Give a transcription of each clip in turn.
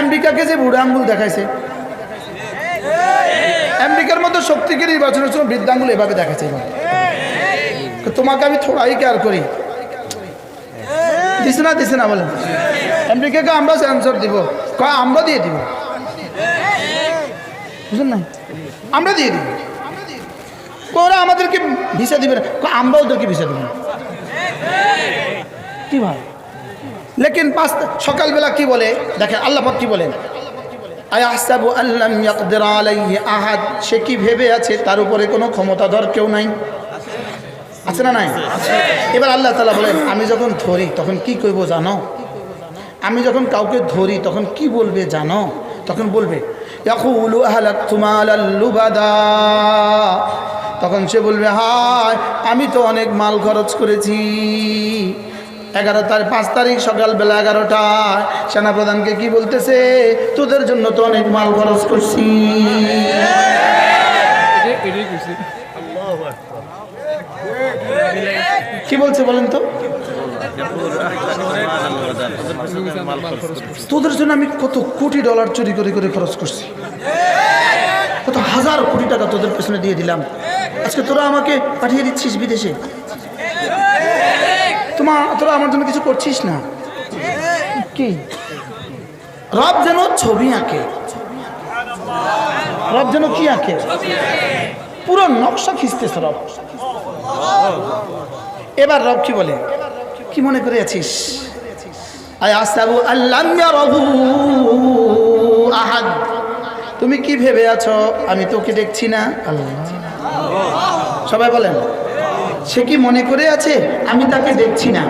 আমেরিকাকে যে বুড়ো আঙ্গুল দেখাইছে। আমেরিকার মতো শক্তিকে নির্বাচনের সময় বৃদ্ধাঙ্গুল এভাবে। তো তোমাকে আমি থোড়াই কেয়ার করি। দিছে না দিছে না বলেন আমেরিকাকে আমরা সেন্সর দিব। কয়, আমরা দিয়ে দিব। বুঝলেন না? আমরা দিয়ে দিব। ওরা আমাদেরকে ভিসা দিবে না। কয় আমরা ওদেরকে ভিসা দেবো না। কি ভাই? লেকিন পাঁচ সকালবেলা কি বলে? দেখেন আল্লাহ কি বলেন? আহাদ। সে কি ভেবে আছে? তার উপরে কোনো ক্ষমতাধর কেউ নাই? আছে না নাই? এবার আল্লাহ তালা বলেন, আমি যখন ধরি, তখন কি করব জানো? আমি যখন কাউকে ধরি, তখন কি বলবে জানো? তখন বলবে তখন সে বলবে, হায়, আমি তো অনেক মাল খরচ করেছি। এগারো তারিখ পাঁচ তারিখ সকালবেলা এগারোটায় সেনাপ্রধানকে কি বলতেছে? তোদের জন্য তো অনেক মাল খরচ করছি। কি বলছে বলেন তো? তোদের জন্য আমি কত কোটি ডলার চুরি করে করে খরচ করছি। কত হাজার কোটি টাকা তোদের পেছনে দিয়ে দিলাম। আজকে তোরা আমাকে পাঠিয়ে দিচ্ছিস বিদেশে? তোমা তোরা আমার জন্য কিছু করছিস না? কি? রব যেন ছবি আঁকে। রব যেন কি আঁকে? পুরো নকশা খিস্তেছে রব। এবার রব কি বলে? কি মনে করে আছিস? আহাদ। তুমি কি ভেবে আছো? আমি তোকে দেখছি না। আল্লাহ। সবাই বলেন। সে কি মনে করে আছে? আমি তাকে দেখছি না।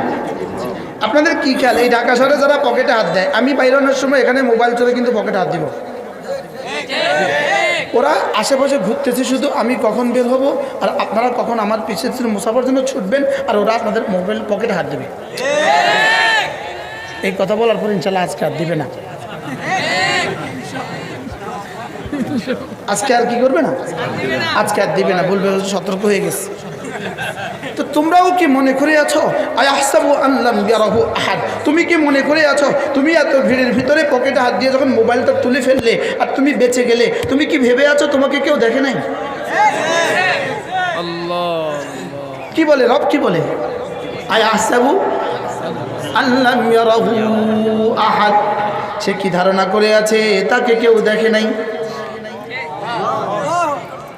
আপনাদের কি খেয়াল? এই ঢাকা শহরে যারা পকেটে হাত দেয়, আমি বাইরানোর সময় এখানে মোবাইল চলে কিন্তু পকেটে হাত দিব। ওরা আশেপাশে ঘুরতেছে শুধু আমি কখন বের হব, আর আপনারা কখন আমার পিছিয়ে ছিল মুসাফার জন্য ছুটবেন, আর ওরা আপনাদের মোবাইল পকেটে হাত দেবে। এই কথা বলার পর ইনশাল্লাহ আজকে আর দিবে না। আজকে আর কি করবে না? আজকে আর দিবে না, বলবে সতর্ক হয়ে গেছে। তোমরাও কি মনে করে আছো? আহসাবু আল্লাম ইয়ারাহু আহাদ। তুমি কি মনে করে আছো? তুমি এত ভিড়ের ভিতরে পকেটে হাত দিয়ে যখন মোবাইলটা তুলে ফেললে আর তুমি বেঁচে গেলে তুমি কি ভেবে আছো তোমাকে কেউ দেখে নাই? কি বলে রব? কি বলে? আয় আহসাবু আল্লাম ইয়ারাহু আহাদ। সে কি ধারণা করে আছে? তাকে কেউ দেখে নাই।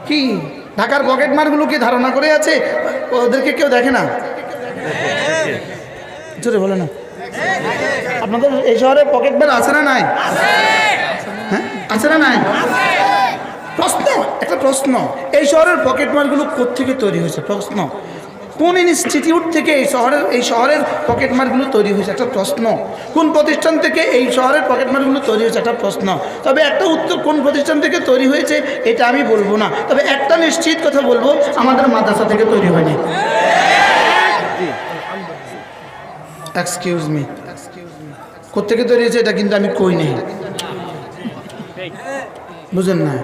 কি? ঢাকার পকেট মারগুলো কি ধারণা করে আছে? ওদেরকে কেউ দেখে না? জোরে বলে না। আপনাদের এই শহরে পকেট ম্যান আছে না নাই? হ্যাঁ আছে না নাই? প্রশ্ন একটা প্রশ্ন। এই শহরের পকেট মারগুলো কোথেকে তৈরি হয়েছে? প্রশ্ন। কোন ইনস্টিটিউট থেকে এই শহরের এই শহরের পকেট মারগুলো তৈরি হয়েছে? একটা প্রশ্ন। কোন প্রতিষ্ঠান থেকে এই শহরের পকেট মারগুলো তৈরি হয়েছে? একটা প্রশ্ন। তবে একটা উত্তর কোন প্রতিষ্ঠান থেকে তৈরি হয়েছে, এটা আমি বলব না। তবে একটা নিশ্চিত কথা বলব, আমাদের মাদ্রাসা থেকে তৈরি হয়নি। এক্সকিউজ মি কোথেকে তৈরি হয়েছে এটা কিন্তু আমি কই নেই। বুঝেন না?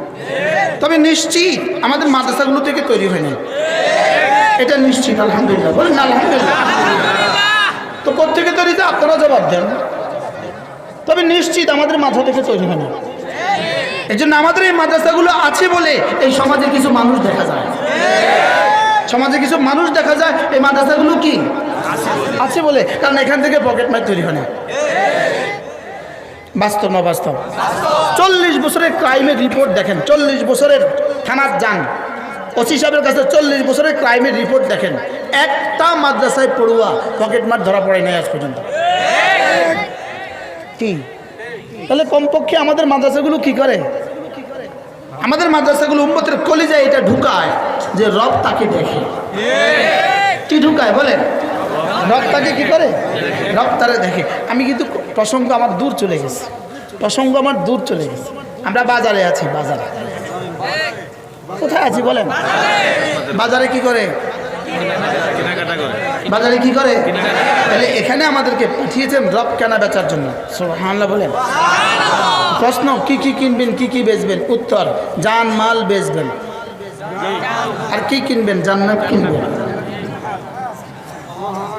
তবে নিশ্চিত আমাদের মাদ্রাসাগুলো থেকে তৈরি হয়নি। এটা নিশ্চিত আলহামদুলিল্লাহ। বলেন আলহামদুলিল্লাহ। তো কোথেকে তৈরি হয়েছে? আপনারা জবাব দেন। তবে নিশ্চিত আমাদের মাথা থেকে তৈরি হয় না এই জন্য আমাদের এই মাদ্রাসাগুলো আছে বলে এই সমাজে কিছু মানুষ দেখা যায়। সমাজে কিছু মানুষ দেখা যায় এই মাদ্রাসাগুলো কি? আছে বলে কারণ এখান থেকে পকেট মার তৈরি হয় না বাস্তব না বাস্তব? চল্লিশ বছরের ক্রাইমের রিপোর্ট দেখেন চল্লিশ বছরের থানার যান ওসি সাহেবের কাছে চল্লিশ বছরের ক্রাইমের রিপোর্ট দেখেন। একটা মাদ্রাসায় পড়ুয়া পকেট মার ধরা পড়ে নাই আজ পর্যন্ত। কি? তাহলে কমপক্ষে আমাদের মাদ্রাসাগুলো কি করে? আমাদের মাদ্রাসাগুলো উম্মতের কলিজায় এটা ঢুকায় যে রব তাকে দেখে। কি ঢুকায় বলেন? রব তাকে কি করে? রব তারে দেখে। আমি কিন্তু প্রসঙ্গ আমার দূর চলে গেছে। প্রসঙ্গ আমার দূর চলে গেছে। আমরা বাজারে আছি, বাজারে। কোথায় আছি বলেন? বাজারে কি করে? বাজারে কি করে? তাহলে এখানে আমাদেরকে পাঠিয়েছেন রব কেনা বেচার জন্য। হামলা বলেন। প্রশ্ন, কি কি কিনবেন, কি কি বেচবেন? উত্তর, জান, মাল বেচবেন। আর কি কিনবেন? জান্নাত কিনবেন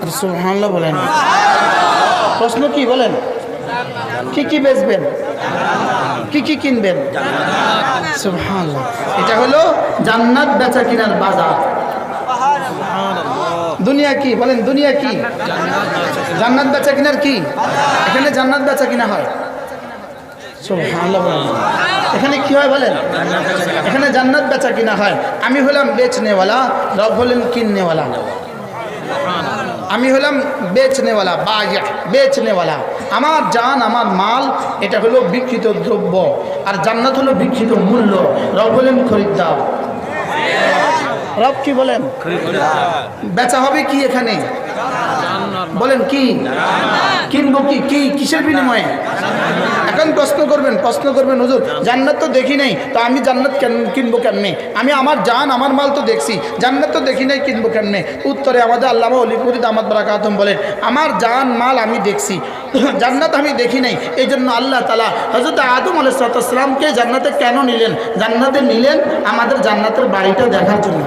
আর সুবহানাল্লাহ বলেন। প্রশ্ন কি বলেন? কি কি বেচবেন? কি কি কিনবেন? এটা হলো জান্নাত বেচা কিনার বাজার। দুনিয়া কি? বলেন দুনিয়া কি? জান্নাত বেচা কিনার কি? এখানে জান্নাত বেচা কিনা হয়। এখানে কি হয় বলেন? এখানে জান্নাত বেচা কিনা হয়। আমি হলাম বেচনেওয়ালা রব হলেন কিননেওয়ালা। আমি হলাম বেচনেওয়ালা বাজা বেচনেওয়ালা। আমার জান আমার মাল এটা হলো বিকৃত দ্রব্য। আর জান্নাত হলো বিকৃত মূল্য। রব হলেন খরিদ্দার। রব কি বলেন? বেচা হবে কি এখানে? বলেন কি? কিনবো কি? কি? কিসের বিনিময়ে? এখন প্রশ্ন করবেন প্রশ্ন করবেন হুজুর জান্নাত তো দেখি নাই তো আমি জান্নাত কেন কিনবো কেমনে? আমি আমার জান আমার মাল তো দেখছি জান্নাত তো দেখি নাই কিনবো কেমনে? উত্তরে আমাদের আল্লাহ অলিপুরি দামাত বারাকাতম বলেন আমার জান মাল আমি দেখছি জান্নাত আমি দেখি নাই এই জন্য আল্লাহ তালা হজরত আদম আলাইসালামকে জান্নাতে কেন নিলেন? জান্নাতে নিলেন আমাদের জান্নাতের বাড়িটা দেখার জন্য।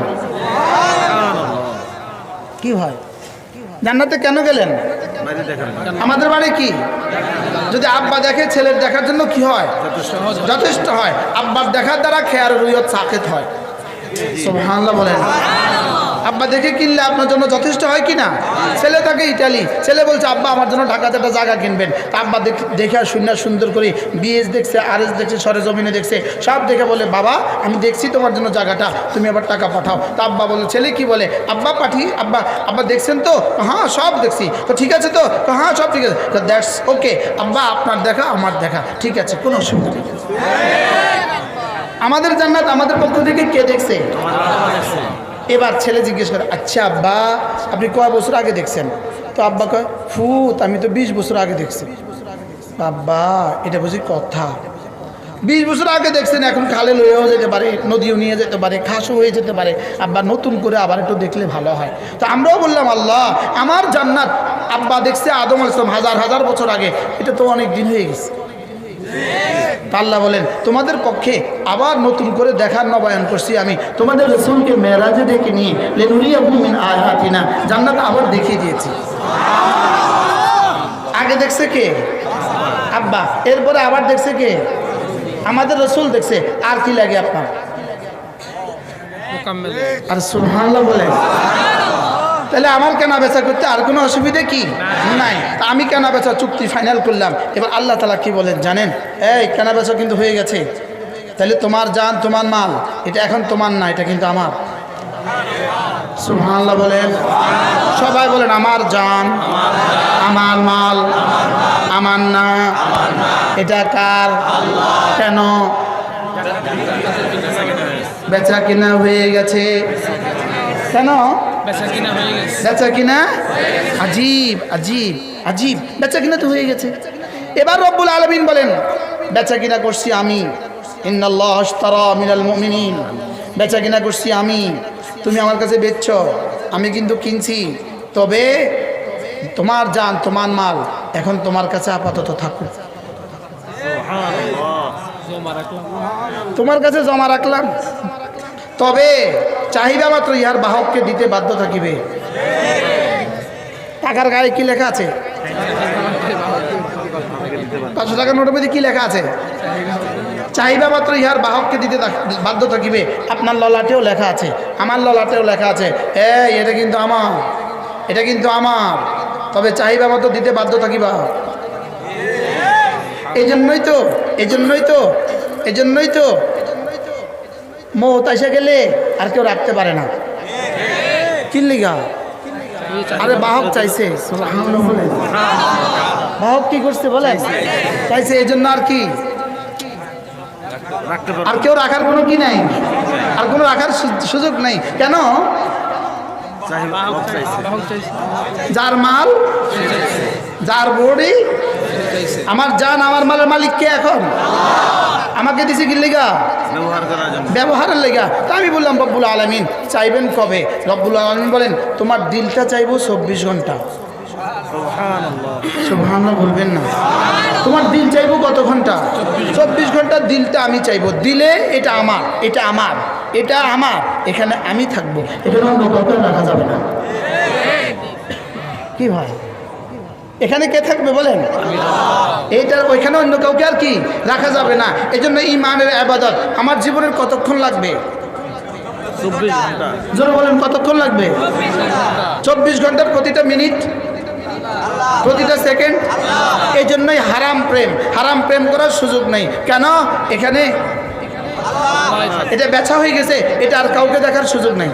কি হয় জান্নাতে কেন গেলেন? আমাদের বাড়ি কি? যদি আব্বা দেখে ছেলের দেখার জন্য কি হয়? যথেষ্ট হয়। আব্বার দেখার দ্বারা খেয়ার রুইয়ত সাকেত হয়। সুবহানাল্লাহ বলেন। আব্বা দেখে কিনলে আপনার জন্য যথেষ্ট হয় কি না ছেলে থাকে ইটালি। ছেলে বলছে, আব্বা, আমার জন্য ঢাকাতে একটা জায়গা কিনবেন। তা আব্বা দেখ- শূন্য সুন্দর করে বিএস দেখছে আর এস দেখছে সরে জমিনে দেখছে, সব দেখে বলে, বাবা, আমি দেখছি তোমার জন্য জায়গাটা, তুমি আবার টাকা পাঠাও। তা আব্বা বলে, ছেলে কি বলে? আব্বা পাঠি আব্বা আব্বা দেখছেন তো? হ্যাঁ সব দেখছি। তো ঠিক আছে তো? তো হ্যাঁ সব ঠিক আছে। দ্যাটস ওকে আব্বা, আপনার দেখা, আমার দেখা। ঠিক আছে, কোনো অসুবিধা নেই। আমাদের জান্নাত আমাদের পক্ষ থেকে কে দেখছে? এবার ছেলে জিজ্ঞেস করে আচ্ছা আব্বা, আপনি কয় বছর আগে দেখছেন? তো আব্বা কয় ফুত আমি তো বিশ বছর আগে দেখছি। আব্বা এটা বুঝি কথা। বিশ বছর আগে দেখছেন, এখন খালে লয়েও যেতে পারে, নদীও নিয়ে যেতে পারে খাসও হয়ে যেতে পারে। আব্বা, নতুন করে আবার একটু দেখলে ভালো হয়। তো আমরাও বললাম, আল্লাহ, আমার জান্নাত আব্বা দেখছে আদম আসলাম হাজার হাজার বছর আগে। এটা তো অনেক দিন হয়ে গেছে। আল্লাহ বলেন তোমাদের পক্ষে আবার নতুন করে দেখার নবায়ন করছি আমি। তোমাদের রসুলকে মেয়েরাজে ডেকে নিয়ে লেনুরি মিন আয়াতিনা জান্নাত আবার দেখিয়ে দিয়েছি। আগে দেখছে কে? আব্বা এরপরে আবার দেখছে কে? আমাদের রসুল দেখছে আর কি লাগে আপনার? আর সুবহানাল্লাহ বলেন। তাহলে আমার কেনা বেচা করতে আর কোনো অসুবিধে কি? নাই। আমি কেনা বেচা চুক্তি ফাইনাল করলাম। এবার আল্লাহ তালা কি বলেন জানেন? এই, কেনা বেচা কিন্তু হয়ে গেছে। তাহলে তোমার জান, তোমার মাল, এটা এখন তোমার না, এটা কিন্তু আমার। সুবহানাল্লাহ বলেন। সবাই বলেন, আমার জান, আমার মাল, আমার না, এটা কার? কেন? বেচা কেনা হয়ে গেছে। কেন? বেচা কিনা আজীব আজীব আজীব। বেচা কিনা তো হয়ে গেছে। এবার রব্বুল আলমিন বলেন বেচা কিনা করছি আমি। মিনাল বেচা কিনা করছি আমি। তুমি আমার কাছে বেচছ আমি কিন্তু কিনছি। তবে তোমার জান তোমার মাল এখন তোমার কাছে আপাতত থাকুক। তোমার কাছে জমা রাখলাম। তবে চাহিদা মাত্র ইহার বাহককে দিতে বাধ্য থাকিবে। টাকার গায়ে কি লেখা আছে? পাঁচশো টাকার নোটের মধ্যে কি লেখা আছে? চাহিদা মাত্র ইহার বাহককে দিতে বাধ্য থাকিবে। আপনার ললাটেও লেখা আছে। আমার ললাটেও লেখা আছে। এই, এটা কিন্তু আমার। এটা কিন্তু আমার। তবে চাহিদা মতো দিতে বাধ্য থাকিবা। এই জন্যই তো এই জন্যই তো এই জন্যই তো। মৌত এসে গেলে আর কেউ রাখতে পারে না। কিনলিগা আরে বাহক চাইছে। বাহক কি করছে বলে চাইছে এই জন্য আর কি? আর কেউ রাখার কোনো কি নাই? আর কোনো রাখার সুযোগ নাই। কেন? যার মাল, যার বডি, আমার জান, আমার মালের মালিক কে এখন? আমাকে দিছে কি লেগা? ব্যবহারের লেগা। তা আমি বললাম রব্বুল আলমিন চাইবেন কবে? রব্বুল আলমিন বলেন তোমার দিলটা চাইব চব্বিশ ঘণ্টা। সুবহানাল্লাহ। বলবেন না। তোমার দিল চাইব কত ঘণ্টা? চব্বিশ ঘণ্টা দিলটা আমি চাইব। দিলে এটা আমার এটা আমার এটা আমার এখানে আমি থাকব। অন্য কাউকে রাখা যাবে না। কি ভাই? এখানে কে থাকবে বলেন? এইটা ওইখানে অন্য কাউকে আর কি রাখা যাবে না। এই জন্য ইমানের আবাদত আমার জীবনের কতক্ষণ লাগবে? জোরে বলেন কতক্ষণ লাগবে? চব্বিশ ঘণ্টার প্রতিটা মিনিট প্রতিটা সেকেন্ড। এই জন্যই হারাম প্রেম। হারাম প্রেম করার সুযোগ নেই। কেন? এখানে এটা বেচা হয়ে গেছে। এটা আর কাউকে দেখার সুযোগ নেই।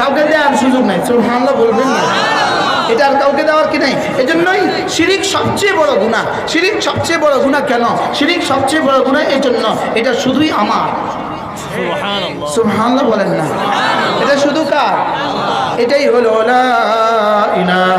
কাউকে দেওয়ার সুযোগ নেই। সুবহানাল্লাহ বলবেন না। এটা আর কাউকে দেওয়ার কি নেই? এজন্যই জন্যই শিরিক সবচেয়ে বড় গুণা শিরিক সবচেয়ে বড় গুণা কেন? শিরিক সবচেয়ে বড় গুণা এই জন্য এটা শুধুই আমার। সুহান সুবহানাল্লাহ বলেন না। এটা শুধু কার? এটাই হলো না ইলাহা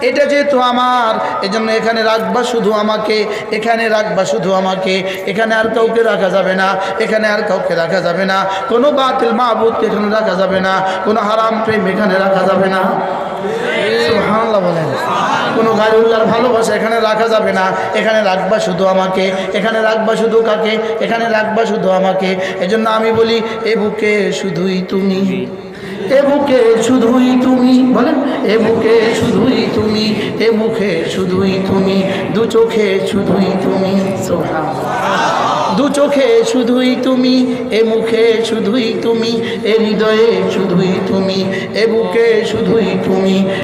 এটা যেহেতু আমার, এজন্য এখানে রাখবা শুধু আমাকে, এখানে রাখবা শুধু আমাকে, এখানে আর কাউকে রাখা যাবে না, এখানে আর কাউকে রাখা যাবে না, কোনো বাতিল মাহবুদকে এখানে রাখা যাবে না, কোনো হারাম প্রেম এখানে রাখা যাবে না। বলেন। কোনো গাড়িউল্লার ভালোবাসা এখানে রাখা যাবে না, এখানে রাখবা শুধু আমাকে, এখানে রাখবা শুধু কাকে, এখানে রাখবা শুধু আমাকে, এজন্য আমি বলি, এ বুকে শুধুই তুমি। এ বুকে শুধুই তুমি বলেন এ বুকে শুধুই তুমি, এ মুখে শুধুই তুমি, দু চোখে শুধুই তুমি সোহা দু চোখে শুধুই তুমি, এ মুখে শুধুই তুমি, এ হৃদয়ে শুধুই তুমি, এ বুকে শুধুই তুমি